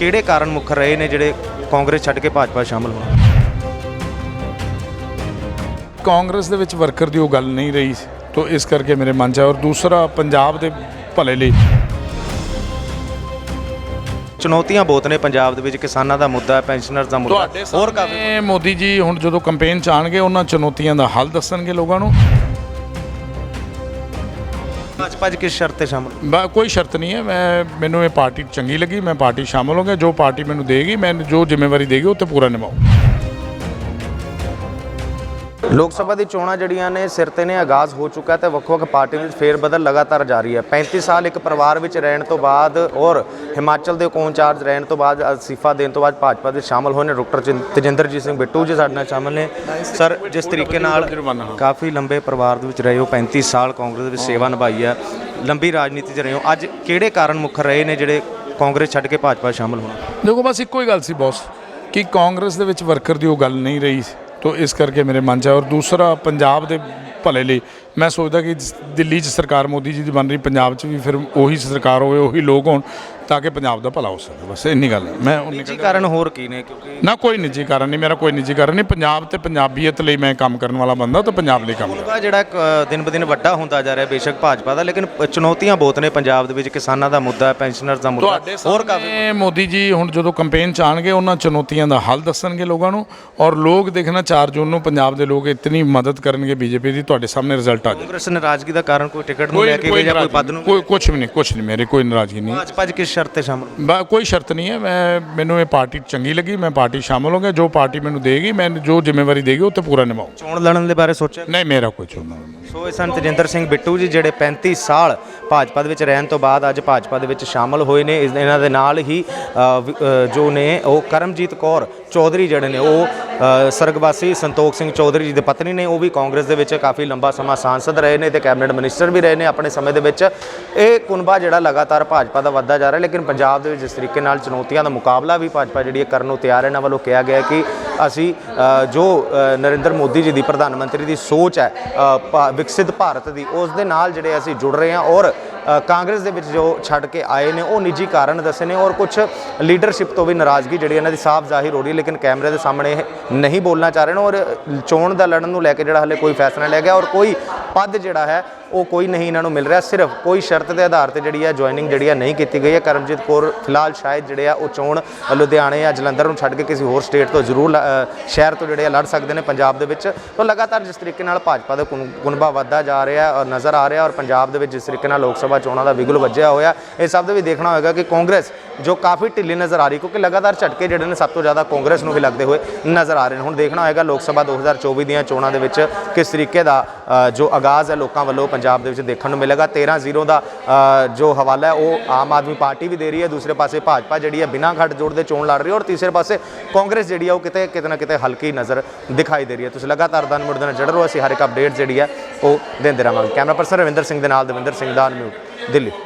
ਕਿਹੜੇ ਕਾਰਨ ਮੁੱਖ ਰਹੇ ਨੇ ਜਿਹੜੇ ਕਾਂਗਰਸ ਛੱਡ ਕੇ ਭਾਜਪਾ ਸ਼ਾਮਲ ਹੋਣ? ਕਾਂਗਰਸ ਦੇ ਵਿੱਚ ਵਰਕਰ ਦੀ ਉਹ ਗੱਲ ਨਹੀਂ ਰਹੀ ਤੋ ਇਸ ਕਰਕੇ ਮੇਰੇ ਮਨ 'ਚ ਹੈ ਔਰ ਦੂਸਰਾ ਪੰਜਾਬ ਦੇ ਭਲੇ ਲਈ। ਚੁਣੌਤੀਆਂ ਬਹੁਤ ਨੇ ਪੰਜਾਬ ਦੇ ਵਿੱਚ ਕਿਸਾਨਾਂ ਦਾ ਮੁੱਦਾ ਹੈ ਪੈਨਸ਼ਨਰਸ ਦਾ ਮੁੱਦਾ ਹੈ, ਹੋਰ ਕਾਫੀ ਸਾਹਮਣੇ ਮੋਦੀ ਜੀ ਹੁਣ ਜਦੋਂ ਕੈਂਪੇਨ ਚ ਆਣਗੇ ਉਹਨਾਂ ਚੁਣੌਤੀਆਂ ਦਾ ਹੱਲ ਦੱਸਣਗੇ ਲੋਕਾਂ ਨੂੰ। ਭਾਜਪਾ 'ਚ ਕਿਸ ਸ਼ਰਤ ਤੇ ਸ਼ਾਮਲ ਬਾ- ਕੋਈ ਸ਼ਰਤ ਨਹੀਂ ਹੈ। ਮੈਂ ਮੈਨੂੰ ਇਹ ਪਾਰਟੀ ਚੰਗੀ ਲੱਗੀ, ਮੈਂ ਪਾਰਟੀ ਸ਼ਾਮਲ ਹੋ ਗਿਆ। ਜੋ ਪਾਰਟੀ ਮੈਨੂੰ ਦੇਗੀ, ਮੈਂ ਜੋ ਜ਼ਿੰਮੇਵਾਰੀ ਦੇਗੀ, ਉਹ ਤੇ ਪੂਰਾ ਨਿਭਾਉਂ ਲੋਕ ਸਭਾ ਦੀ ਚੋਣਾਂ ਜਿਹੜੀਆਂ ਨੇ, ਸਿਰ ਤੇ ਨੇ ਆਗਾਜ਼ ਹੋ ਚੁੱਕਾ ਤੇ ਵੱਖ-ਵੱਖ ਪਾਰਟੀਆਂ ਵਿੱਚ ਫੇਰ ਬਦਲ ਲਗਾਤਾਰ ਜਾਰੀ ਹੈ। 35 ਸਾਲ ਇੱਕ ਪਰਿਵਾਰ ਵਿੱਚ ਰਹਿਣ ਤੋਂ ਬਾਅਦ ਔਰ ਹਿਮਾਚਲ ਦੇ ਕੌਣ ਚਾਰਜ ਰਹਿਣ ਤੋਂ ਬਾਅਦ ਅਸਤੀਫਾ ਦੇਣ ਤੋਂ ਬਾਅਦ ਭਾਜਪਾ ਦੇ ਸ਼ਾਮਲ ਹੋਏ ਨੇ। ਡਾਕਟਰ ਚਿੰ- ਤਜਿੰਦਰਜੀਤ ਸਿੰਘ ਬਿੱਟੂ ਜੀ ਸਾਡੇ ਨਾਲ ਸ਼ਾਮਲ ਨੇ। ਸਰ, ਜਿਸ ਤਰੀਕੇ ਨਾਲ ਕਾਫੀ ਲੰਬੇ ਪਰਿਵਾਰ ਦੇ ਵਿੱਚ ਰਹੇ ਹੋ 35 ਸਾਲ ਕਾਂਗਰਸ ਦੇ ਵਿੱਚ ਸੇਵਾ ਨਿਭਾਈ ਹੈ, ਲੰਬੀ ਰਾਜਨੀਤੀ 'ਚ ਰਹੇ ਹੋ। ਅੱਜ ਕਿਹੜੇ ਕਾਰਨ ਮੁੱਖ ਰਹੇ ਨੇ ਜਿਹੜੇ ਕਾਂਗਰਸ ਛੱਡ ਕੇ ਭਾਜਪਾ ਸ਼ਾਮਲ ਹੋਣਾ? ਦੇਖੋ, ਬਸ ਇੱਕੋ ਹੀ ਗੱਲ ਸੀ, ਬੌਸ, ਕਿ ਕਾਂਗਰਸ ਦੇ ਵਿੱਚ ਵਰਕਰ ਦੀ ਉਹ ਗੱਲ ਨਹੀਂ ਰਹੀ ਸੀ। ਤੋ ਇਸ ਕਰਕੇ ਮੇਰੇ ਮਨ 'ਚ ਹੈ। ਔਰ ਦੂਸਰਾ, ਪੰਜਾਬ ਦੇ ਭਲੇ ਲਈ ਮੈਂ ਸੋਚਦਾ ਕਿ ਦਿੱਲੀ 'ਚ ਸਰਕਾਰ ਮੋਦੀ ਜੀ ਦੀ ਬਣ ਰਹੀ, ਪੰਜਾਬ 'ਚ ਵੀ ਫਿਰ ਉਹੀ ਸਰਕਾਰ ਹੋਵੇ, ਉਹੀ ਲੋਕ ਹੋਣ। ਤਾਂ ਕਿ ਪੰਜਾਬ ਦਾ ਭਲਾ ਹੋ ਸਕੇ। ਬਸ ਇੰਨੀ ਗੱਲ ਹੈ। ਮੈਂ ਉਨੀ ਨਿੱਜੀ ਕਾਰਨ ਹੋਰ ਕੀ ਨੇ? ਕਿਉਂਕਿ ਨਾ ਕੋਈ ਨਿੱਜੀ ਕਾਰਨ ਨਹੀਂ। ਮੇਰਾ ਕੋਈ ਨਿੱਜੀ ਕਾਰਨ ਨਹੀਂ। ਪੰਜਾਬ ਤੇ ਪੰਜਾਬੀਅਤ ਲਈ ਮੈਂ ਕੰਮ ਕਰਨ ਵਾਲਾ ਬੰਦਾ ਤਾਂ ਪੰਜਾਬ ਲਈ ਕੰਮ ਮੁਲਗਾ ਜਿਹੜਾ ਦਿਨ ਬ ਦਿਨ ਵੱਡਾ ਹੁੰਦਾ ਜਾ ਰਿਹਾ ਬੇਸ਼ੱਕ ਭਾਜਪਾ ਦਾ ਲੇਕਿਨ ਚੁਣੌਤੀਆਂ ਬਹੁਤ ਨੇ ਪੰਜਾਬ ਦੇ ਵਿੱਚ। ਕਿਸਾਨਾਂ ਦਾ ਮੁੱਦਾ ਪੈਨਸ਼ਨਰਸ ਦਾ ਮੁੱਦਾ ਤੁਹਾਡੇ ਹੋਰ ਕਾਫੀ ਸਾਹਮਣੇ ਮੋਦੀ ਜੀ ਹੁਣ ਜਦੋਂ ਕੈਂਪੇਨ ਚ ਆਣਗੇ ਉਹਨਾਂ ਚੁਣੌਤੀਆਂ ਦਾ ਹੱਲ ਦੱਸਣਗੇ ਲੋਕਾਂ ਨੂੰ। ਔਰ ਲੋਕ ਦੇਖਣਾ 4 ਜੂਨ ਨੂੰ ਪੰਜਾਬ ਦੇ ਲੋਕ ਇਤਨੀ ਮਦਦ ਕਰਨਗੇ ਬੀਜੇਪੀ ਦੀ ਤੁਹਾਡੇ ਸਾਹਮਣੇ ਰਿਜ਼ਲਟ ਆ ਜਾਏ ਕਾਂਗਰਸ ਨਾਰਾਜ਼ਗੀ ਦਾ ਕਾਰਨ ਕੋਈ ਟਿਕਟ ਨੂੰ ਲੈ ਕੇ ਜਾਂ ਕੋਈ ਪਦ ਨੂੰ ਕੋਈ ਕੁਝ ਵੀ ਨਹੀਂ ਕੁਝ ਨਹੀਂ। ਮੇਰੇ ਕੋਈ ਨਾਰਾਜ਼ਗੀ ਨਹੀਂ। ਭਾਜਪਾ 'ਚ ਕਿਸ ਸ਼ਰਤ ਤੇ ਸ਼ਾਮਲ? ਬਾ- ਕੋਈ ਸ਼ਰਤ ਨਹੀਂ ਹੈ। ਮੈਂ ਮੈਨੂੰ ਇਹ ਪਾਰਟੀ ਚੰਗੀ ਲੱਗੀ ਮੈਂ ਪਾਰਟੀ ਸ਼ਾਮਲ ਹੋ ਗਿਆ। ਜੋ ਪਾਰਟੀ ਮੈਨੂੰ ਦੇਗੀ ਮੈਂ ਜੋ ਜ਼ਿੰਮੇਵਾਰੀ ਦੇਗੀ ਉਹ ਤੇ ਪੂਰਾ ਨਿਭਾਉਂ ਚੋਣ ਲੜਨ ਦੇ ਬਾਰੇ ਸੋਚਿਆ? ਨਹੀਂ ਮੇਰਾ ਕੋਈ ਨਹੀਂ। ਸੋ ਇਹ ਸਨ ਤਜਿੰਦਰ ਸਿੰਘ ਬਿੱਟੂ ਜੀ ਜਿਹੜੇ 35 ਸਾਲ ਭਾਜਪਾ ਦੇ ਵਿੱਚ ਰਹਿਣ ਤੋਂ ਬਾਅਦ ਅੱਜ ਭਾਜਪਾ ਦੇ ਵਿੱਚ ਸ਼ਾਮਲ ਹੋਏ ਨੇ। ਇਸ ਇਹਨਾਂ ਦੇ ਨਾਲ ਹੀ ਅ, ਵਿ- ਅ, ਜੋ ਨੇ ਉਹ ਕਰਮਜੀਤ ਕੌਰ ਚੌਧਰੀ ਜਿਹੜੇ ਨੇ ਉਹ ਸਰਗਵਾਸੀ ਸੰਤੋਖ ਸਿੰਘ ਚੌਧਰੀ ਜੀ ਦੇ ਪਤਨੀ ਨੇ, ਉਹ ਵੀ ਕਾਂਗਰਸ ਦੇ ਵਿੱਚ ਕਾਫੀ ਲੰਬਾ ਸਮਾਂ ਸਾਂਸਦ ਰਹੇ ਨੇ ਤੇ ਕੈਬਨਿਟ ਮਿਨਿਸਟਰ ਵੀ ਰਹੇ ਨੇ ਆਪਣੇ ਸਮੇਂ ਦੇ ਵਿੱਚ। ਇਹ ਕੁਨਬਾ ਜਿਹੜਾ ਲਗਾਤਾਰ ਭਾਜਪਾ ਦਾ ਵੱਧਦਾ ਜਾ ਰਿਹਾ, ਲੇਕਿਨ ਪੰਜਾਬ ਦੇ ਵਿੱਚ ਜਿਸ ਤਰੀਕੇ ਨਾਲ ਚੁਣੌਤੀਆਂ ਦਾ ਮੁਕਾਬਲਾ ਵੀ ਭਾਜਪਾ ਜਿਹੜੀ ਹੈ ਕਰਨ ਨੂੰ ਤਿਆਰ ਹੈ, ਇਹਨਾਂ ਵੱਲੋਂ ਕਿਹਾ ਗਿਆ ਕਿ ਅਸੀਂ ਜੋ ਨਰਿੰਦਰ ਮੋਦੀ ਜੀ ਦੀ ਪ੍ਰਧਾਨ ਮੰਤਰੀ ਦੀ ਸੋਚ ਹੈ ਅ, ਭਾ- ਵਿਕਸਿਤ ਭਾਰਤ ਦੀ ਉਸ ਦੇ ਨਾਲ ਜਿਹੜੇ ਅਸੀਂ ਜੁੜ ਰਹੇ ਹਾਂ ਔਰ ਕਾਂਗਰਸ ਦੇ ਵਿੱਚ ਜੋ ਛੱਡ ਕੇ ਆਏ ਨੇ ਉਹ ਨਿੱਜੀ ਕਾਰਨ ਦੱਸੇ ਨੇ ਔਰ ਕੁਝ ਲੀਡਰਸ਼ਿਪ ਤੋਂ ਵੀ ਨਾਰਾਜ਼ਗੀ ਜਿਹੜੀ ਇਹਨਾਂ ਦੀ ਸਾਫ਼ ਜ਼ਾਹਿਰ ਹੋ ਰਹੀ ਹੈ ਲੇਕਿਨ ਕੈਮਰੇ ਦੇ ਸਾਹਮਣੇ ਇਹ ਨਹੀਂ ਬੋਲਣਾ ਚਾਹ ਰਹੇ ਨੇ ਔਰ ਚੋਣ ਦਾ ਲੜਨ ਨੂੰ ਲੈ ਕੇ ਜਿਹੜਾ ਹਲੇ ਕੋਈ ਫੈਸਲਾ ਲਿਆ ਗਿਆ ਔਰ ਕੋਈ ਪਦ ਜਿਹੜਾ ਹੈ, ਉਹ ਕੋਈ ਨਹੀਂ ਇਹਨਾਂ ਨੂੰ ਮਿਲ ਰਿਹਾ। ਸਿਰਫ ਕੋਈ ਸ਼ਰਤ ਦੇ ਆਧਾਰ ਤੇ ਜਿਹੜੀ ਹੈ ਜੁਆਇਨਿੰਗ ਜਿਹੜੀ ਹੈ ਨਹੀਂ ਕੀਤੀ ਗਈ ਹੈ। ਕਰਮਜੀਤ ਕੌਰ ਫਿਲਹਾਲ ਸ਼ਾਇਦ ਜਿਹੜੇ ਆ, ਉਹ ਚੋਣ ਲੁਧਿਆਣੇ ਜਾਂ ਜਲੰਧਰ ਨੂੰ ਛੱਡ ਕੇ ਕਿਸੇ ਹੋਰ ਸਟੇਟ ਤੋਂ ਜ਼ਰੂਰ ਲ- ਸ਼ਹਿਰ ਤੋਂ ਜਿਹੜੇ ਆ ਲੜ ਸਕਦੇ ਨੇ ਪੰਜਾਬ ਦੇ ਵਿੱਚ। ਤਾਂ ਲਗਾਤਾਰ ਜਿਸ ਤਰੀਕੇ ਨਾਲ ਭਾਜਪਾ ਦਾ ਕੁਨ- ਕੁਨਬਾ ਵੱਧਦਾ ਜਾ ਰਿਹਾ ਔਰ ਨਜ਼ਰ ਆ ਰਿਹਾ ਔਰ ਪੰਜਾਬ ਦੇ ਵਿੱਚ ਜਿਸ ਤਰੀਕੇ ਨਾਲ ਲੋਕ ਸਭਾ ਚੋਣਾਂ ਦਾ ਵਿਗਲ ਵੱਜਿਆ ਹੋਇਆ, ਇਹ ਸਭ ਦੇ ਵੀ ਦੇਖਣਾ ਹੋਏਗਾ ਕਿ ਕਾਂਗਰਸ, ਜੋ ਕਾਫੀ ਢਿੱਲੀ ਨਜ਼ਰ ਆ ਰਹੀ ਕਿਉਂਕਿ ਲਗਾਤਾਰ ਝਟਕੇ ਜਿਹੜੇ ਨੇ ਸਭ ਤੋਂ ਜ਼ਿਆਦਾ ਕਾਂਗਰਸ ਨੂੰ ਵੀ ਲੱਗਦੇ ਹੋਏ ਨਜ਼ਰ ਆ ਰਹੇ ਨੇ। ਹੁਣ ਦੇਖਣਾ ਹੋਏਗਾ ਲੋਕ ਸਭਾ 2024 ਦੀਆਂ ਚੋਣਾਂ ਦੇ ਵਿੱਚ ਕਿਸ ਤਰੀਕੇ ਦਾ ਜੋ ਆਗਾਜ਼ ਹੈ ਲੋਕਾਂ ਵੱਲੋਂ ਪੰਜਾਬ ਦੇ ਵਿੱਚ ਦੇਖਣ ਨੂੰ ਮਿਲੇਗਾ। 13-0 ਦਾ ਜੋ ਹਵਾਲਾ ਹੈ, ਉਹ ਆਮ ਆਦਮੀ ਪਾਰਟੀ ਵੀ ਦੇ ਰਹੀ ਹੈ। ਦੂਸਰੇ ਪਾਸੇ ਭਾਜਪਾ ਜਿਹੜੀ ਹੈ ਬਿਨਾਂ ਘੱਟ ਜੋੜ ਦੇ ਚੋਣ ਲੜ ਰਹੀ ਹੈ ਔਰ ਤੀਸਰੇ ਪਾਸੇ ਕਾਂਗਰਸ ਜਿਹੜੀ ਹੈ ਉਹ ਕਿਤੇ ਕਿਤੇ ਨਾ ਕਿਤੇ ਹਲਕੀ ਨਜ਼ਰ ਦਿਖਾਈ ਦੇ ਰਹੀ ਹੈ। ਤੁਸੀਂ ਲਗਾਤਾਰ ਦਨ ਮੁੜ ਦਿਨ ਜੜ ਰਹੋ। ਅਸੀਂ ਹਰ ਇੱਕ ਅਪਡੇਟ ਜਿਹੜੀ ਹੈ ਉਹ ਦਿੰਦੇ ਰਹਾਂਗੇ। ਕੈਮਰਾ ਪਰਸਨ ਰਵਿੰਦਰ ਸਿੰਘ ਦੇ ਨਾਲ ਦਵਿੰਦਰ ਸਿੰਘ ਦਾ ਨਿਊਜ਼, ਦਿੱਲੀ।